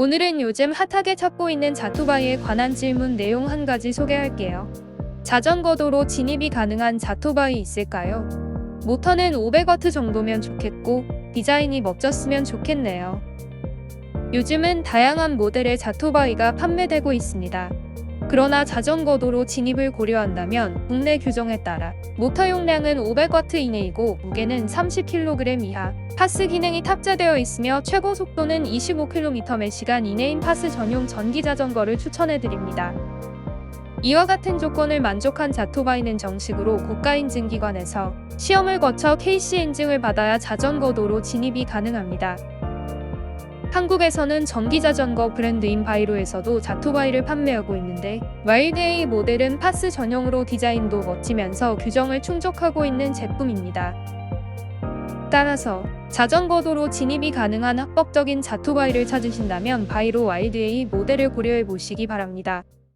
오늘은 요즘 핫하게 찾고 있는 자토바이에 관한 질문 내용 한 가지 소개할게요. 자전거 도로 진입이 가능한 자토바이 있을까요? 모터는 500W 정도면 좋겠고 디자인이 멋졌으면 좋겠네요. 요즘은 다양한 모델의 자토바이가 판매되고 있습니다. 그러나 자전거 도로 진입을 고려한다면 국내 규정에 따라 모터 용량은 500W 이내이고 무게는 30kg 이하, 파스 기능이 탑재되어 있으며 최고 속도는 25km/시간 이내인 파스 전용 전기 자전거를 추천해 드립니다. 이와 같은 조건을 만족한 자토바이는 정식으로 국가인증기관에서 시험을 거쳐 KC 인증을 받아야 자전거 도로 진입이 가능합니다. 한국에서는 전기자전거 브랜드인 바이로에서도 자토바이를 판매하고 있는데 와일드A 모델은 파스 전용으로 디자인도 멋지면서 규정을 충족하고 있는 제품입니다. 따라서 자전거 도로 진입이 가능한 합법적인 자토바이를 찾으신다면 바이로 와일드A 모델을 고려해 보시기 바랍니다.